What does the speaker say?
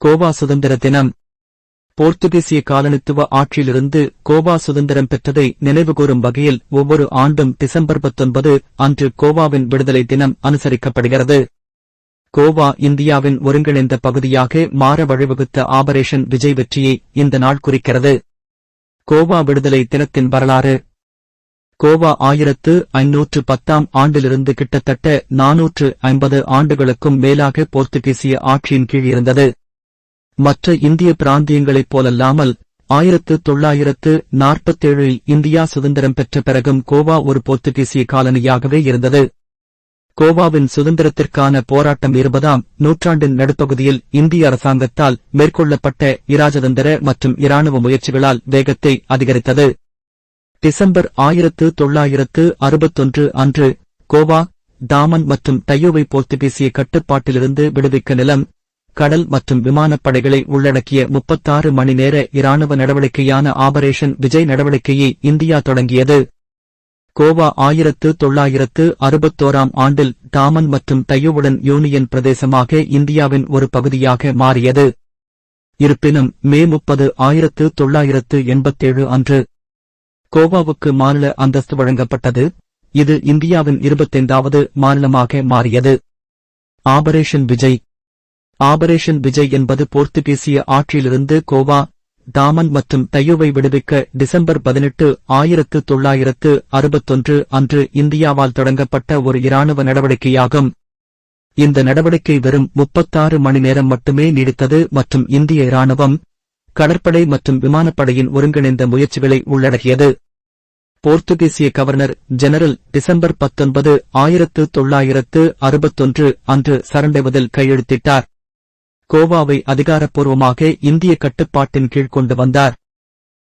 கோவா சுதந்திர தினம் போர்த்துகீசிய காலனித்துவ ஆட்சியிலிருந்து கோவா சுதந்திரம் பெற்றதை நினைவுகூரும் வகையில் ஒவ்வொரு ஆண்டும் டிசம்பர் பத்தொன்பது அன்று கோவாவின் விடுதலை தினம் அனுசரிக்கப்படுகிறது. கோவா இந்தியாவின் ஒருங்கிணைந்த பகுதியாக மாற வழிவகுத்த ஆபரேஷன் விஜய் வெற்றியை இந்த நாள் குறிக்கிறது. கோவா விடுதலை தினத்தின் வரலாறு. கோவா ஆயிரத்து ஐநூற்று பத்தாம் ஆண்டிலிருந்து கிட்டத்தட்ட நானூற்று ஐம்பது ஆண்டுகளுக்கும் மேலாக போர்த்துகீசிய ஆட்சியின் கீழ் இருந்தது. மற்ற இந்திய பிராந்தியங்களைப் போலல்லாமல் ஆயிரத்து தொள்ளாயிரத்து நாற்பத்தேழில் இந்தியா சுதந்திரம் பெற்ற பிறகும் கோவா ஒரு போர்த்துகீசிய காலனியாகவே இருந்தது. கோவாவின் சுதந்திரத்திற்கான போராட்டம் இருபதாம் நூற்றாண்டின் நடுப்பகுதியில் இந்திய அரசாங்கத்தால் மேற்கொள்ளப்பட்ட இராஜதந்திர மற்றும் இராணுவ முயற்சிகளால் வேகத்தை அதிகரித்தது. டிசம்பர் ஆயிரத்து தொள்ளாயிரத்து அறுபத்தொன்று அன்று கோவா தாமன் மற்றும் டையோவை போர்த்துகீசிய கட்டுப்பாட்டிலிருந்து விடுவிக்க நிலம் கடல் மற்றும் விமானப்படைகளை உள்ளடக்கிய முப்பத்தாறு மணி நேர இராணுவ நடவடிக்கையான ஆபரேஷன் விஜய் நடவடிக்கையை இந்தியா தொடங்கியது. கோவா ஆயிரத்து தொள்ளாயிரத்து அறுபத்தோராம் ஆண்டில் டாமன் மற்றும் தையுவுடன் யூனியன் பிரதேசமாக இந்தியாவின் ஒரு பகுதியாக மாறியது. இருப்பினும் மே முப்பது ஆயிரத்து தொள்ளாயிரத்து எண்பத்தேழு அன்று கோவாவுக்கு மாநில அந்தஸ்து வழங்கப்பட்டது. இது இந்தியாவின் இருபத்தைந்தாவது மாநிலமாக மாறியது. ஆபரேஷன் விஜய் ஆபரேஷன் விஜய் என்பது போர்த்துகீசிய ஆட்சியிலிருந்து கோவா டாமன் மற்றும் தையுவை விடுவிக்க டிசம்பர் பதினெட்டு ஆயிரத்து தொள்ளாயிரத்து அறுபத்தொன்று அன்று இந்தியாவால் தொடங்கப்பட்ட ஒரு இராணுவ நடவடிக்கையாகும். இந்த நடவடிக்கை வெறும் முப்பத்தாறு மணி நேரம் மட்டுமே நீடித்தது மற்றும் இந்திய இராணுவம் கடற்படை மற்றும் விமானப்படையின் ஒருங்கிணைந்த முயற்சிகளை உள்ளடக்கியது. போர்த்துகீசிய கவர்னர் ஜெனரல் டிசம்பர் பத்தொன்பது ஆயிரத்து தொள்ளாயிரத்து அறுபத்தொன்று அன்று சரண்டைவதில் கையெழுத்திட்டார். கோவாவை அதிகாரப்பூர்வமாக இந்திய கட்டுப்பாட்டின் கீழ் கொண்டு வந்தார்.